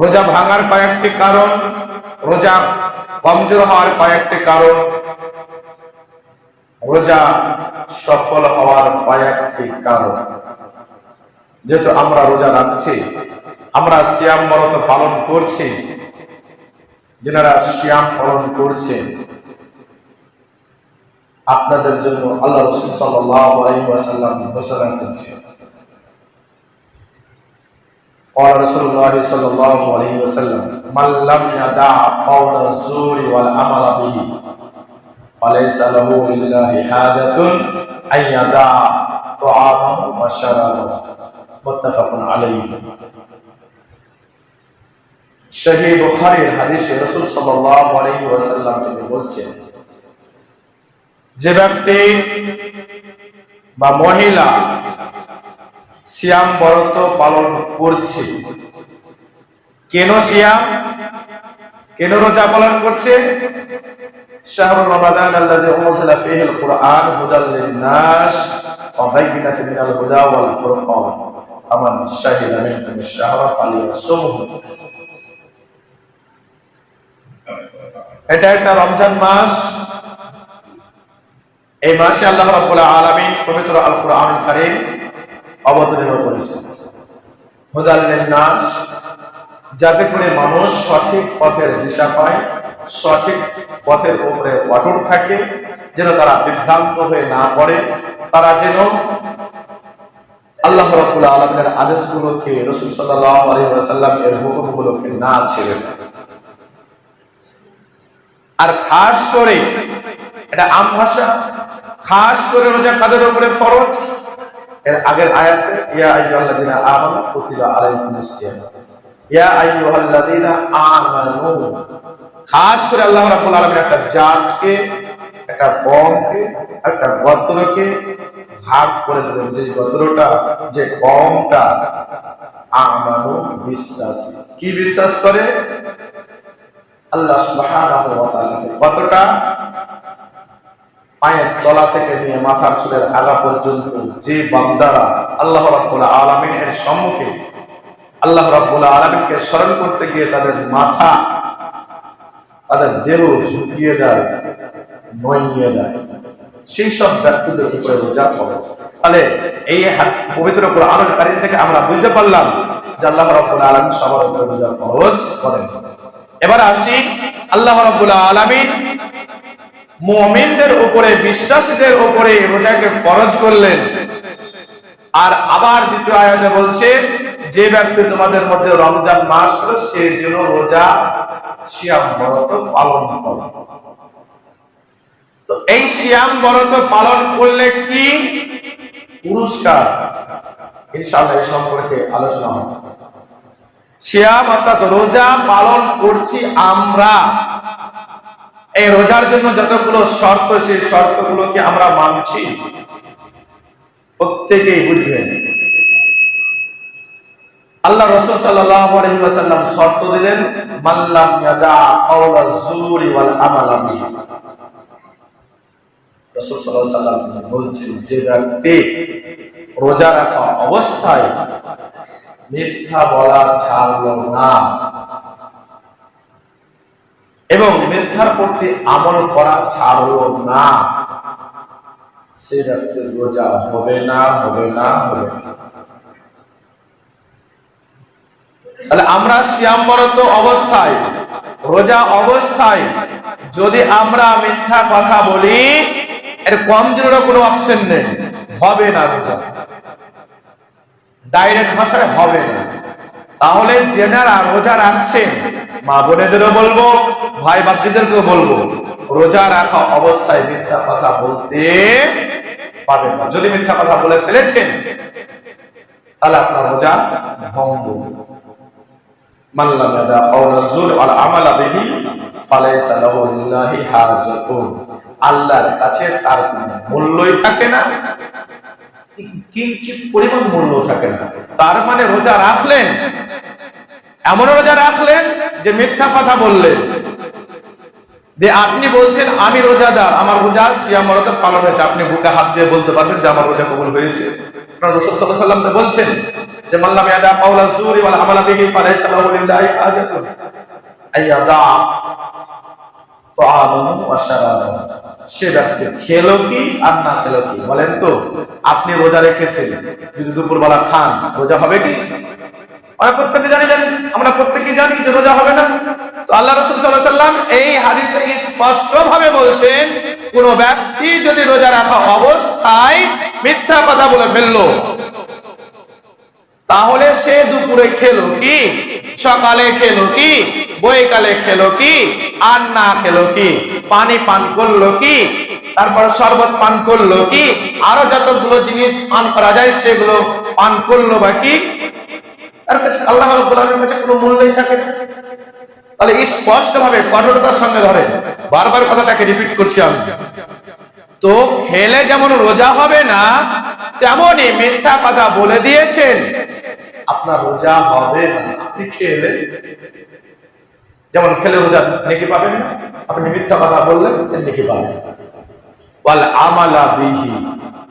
রোজা ভাঙার কয়েকটি কারণ, রোজা কমজোর হওয়ার কয়েকটি কারণ, রোজা সফল হওয়ার কয়েকটি কারণ। যেহেতু আমরা রোজা রাখছি, আমরা সিয়াম মরত পালন করছি, যেনারা সিয়াম পালন করছে, আপনাদের জন্য আল্লাহ রসুল আলাইহি ঘোষণা করছে। قال رسول الله صلى الله عليه وسلم من لم يدع قول الزور والعمل به فليس له لله حاجة أن يدع طعامه وشرابه متفق عليه শহীদ বুখারীর হাদিসে রাসূল সাল্লাল্লাহু আলাইহি ওয়াসাল্লাম তিনি বলছেন যে ব্যক্তি বা মহিলা সিয়াম ব্রত পালন করছে। কেন সিয়াম? কেন রোজা পালন করছে? শাহরু রমাদান আল্লাযী উনজিলা ফীহি আল কুরআন হুদাল লিন-নাস ওয়া মিনাল হুদা ওয়াল ফুরকান। ফামান শাহিদা এটা একটা রমজান মাস। এই মাসে আল্লাহ রাব্বুল আলামিন পবিত্র আল কোরআন কারীম অবতীর্ণ করেছেন হুদাল নাস যাতে করে মানুষ সঠিক পথের দিশা পায়, সঠিক পথের উপরে অটুট থাকে, যেন তারা বিভ্রান্ত হয়ে না পড়ে, তারা যেন আল্লাহ আলামিনের আদেশগুলোকে রাসূল এর হুকুমগুলোকে না ছেড়ে আর খাস করে, এটা আম ভাষা, খাস করে রোজা কাদের উপরে ফরজ? এর আগের আয়াতে, ইয়া আইয়ুহাল্লাযীনা আমানু কুতিবা আলাইকুমুস সিয়াম। ইয়া আইয়ুহাল্লাযীনা আমানু। খাস করে আল্লাহ রাব্বুল আলামিন একটা জাতকে, একটা কমকে, একটা গোত্রকে ভাগ করে দিলেন। যে গোত্রটা, যে কমটা আমানু বিশ্বাস। কি বিশ্বাস করে? আল্লাহ সুবহানাহু ওয়া তাআলা কতটা? পায়ের তলা থেকে নিয়ে মাথার চুলের আগা পর্যন্ত যে বান্দারা আল্লাহ রাব্বুল আলামিনের সম্মুখে, আল্লাহ রাব্বুল আলামিনকে স্মরণ করতে গিয়ে তাদের মাথা, তাদের দেহ ঝুঁকিয়ে দেয় নইয়ে দেয়। সেই সব ব্যক্তিদের উপরে রোজা ফরজ তাহলে এই পবিত্র কোরআনুল কারীম থেকে আমরা বুঝতে পারলাম যে আল্লাহ রাব্বুল আলামিন সবার উপরে রোজা ফরজ করেন। এবার আসি আল্লাহ রাব্বুল আলামিন মুমিনদের উপরে, বিশ্বাসীদের উপরে রোজাকে ফরজ করলেন। আর আবার দ্বিতীয় আয়াতে বলছে, যে ব্যক্তি তোমাদের মধ্যে রমজান মাস হলো, সে যেন রোজা সিয়াম ব্রত পালন করে। তো এই সিয়াম ব্রত পালন করলে কি? পুরস্কার। ইনশাআল্লাহ এই সম্পর্কে আলোচনা হবে। সিয়াম অর্থাৎ রোজা পালন করছি আমরা। এই রোজার জন্য যতগুলো শর্ত সেই শর্তগুলোকে আমরা মানছি। প্রত্যেকেই বুঝবেন। আল্লাহ রাসূল সাল্লাল্লাহু আলাইহি ওয়াসাল্লাম শর্ত দিলেন ইয়াদা ওয়াল বিহি রাসূল সাল্লাল্লাহু আলাইহি ওয়াসাল্লাম বলছেন, যে রোজা রাখা অবস্থায় মিথ্যা বলা ছাড়লো না। এবং মিথ্যার প্রতি আমল করা ছাড়লো না। সে ব্যক্তির রোজা হবে না হবে না হবে না। তাহলে আমরা সিয়ামরত অবস্থায়, রোজা অবস্থায় যদি আমরা মিথ্যা কথা বলি, এর কম জোরেরও কোনো অপশন নেই। হবে না রোজা। ডাইরেক্ট ভাষায় হবে না। তাহলে যেনারা রোজা রাখছেন মা বোনেদেরও বলব, ভাই বাচ্চাদেরকেও বলব, রোজা রাখা অবস্থায় মিথ্যা কথা বলতে পাবেন না। যদি মিথ্যা কথা বলে ফেলেছেন, তাহলে আপনার রোজা ভঙ্গ। তার মানে রোজা রাখলেন এমন রোজা রাখলেন যে মিথ্যা কথা বললেন। যে আপনি বলছেন, আমি রোজাদার, আমার রোজা সিয়ামরত পালন হয়েছে। আপনি বুকে হাত দিয়ে বলতে পারবেন যে আমার রোজা কবুল হয়েছে। বলছেন যে মাল্লাম ইয়াদা জুরি ওয়াল আমালা বিহি লিল্লাহি হাজাতুন আইয়াদা সে ব্যক্তি খেলো কি আর না খেলো কি? বলেন তো, আপনি রোজা রেখেছেন, যদি দুপুরবেলা খান, রোজা হবে কি? আমরা প্রত্যেকে জানি আমরা প্রত্যেকে জানি যে রোজা হবে না। তো আল্লাহ রসুল সাল্লাম এই হাদিসে স্পষ্ট ভাবে বলছেন, কোন ব্যক্তি যদি রোজা রাখা অবস্থায় মিথ্যা কথা বলে ফেলল, তাহলে সে দুপুরে খেলো কি? সকালে খেলো কি? বইকালে খেলো কি? আর না খেলো কি? পানি পান করল কি? তারপর শরবত পান করল কি? আরও যতগুলো জিনিস পান করা যায়, সেগুলো পান করল বা কি? তার কাছে আল্লাহ রাব্বুল কাছে কোনো মূল্যই থাকে না। তাহলে স্পষ্ট ভাবে কঠোরতার সঙ্গে ধরে, বারবার কথাটাকে রিপিট করছি আমি। তো খেলে যেমন রোজা হবে না, তেমনই মিথ্যা কথা বলে দিয়েছেন। আপনার রোজা হবে না, আপনি খেলে। যেমন খেলে রোজা নেকি পাবেন না, আপনি মিথ্যা কথা বললেন নেকি পাবেন বল আমালা বিহি।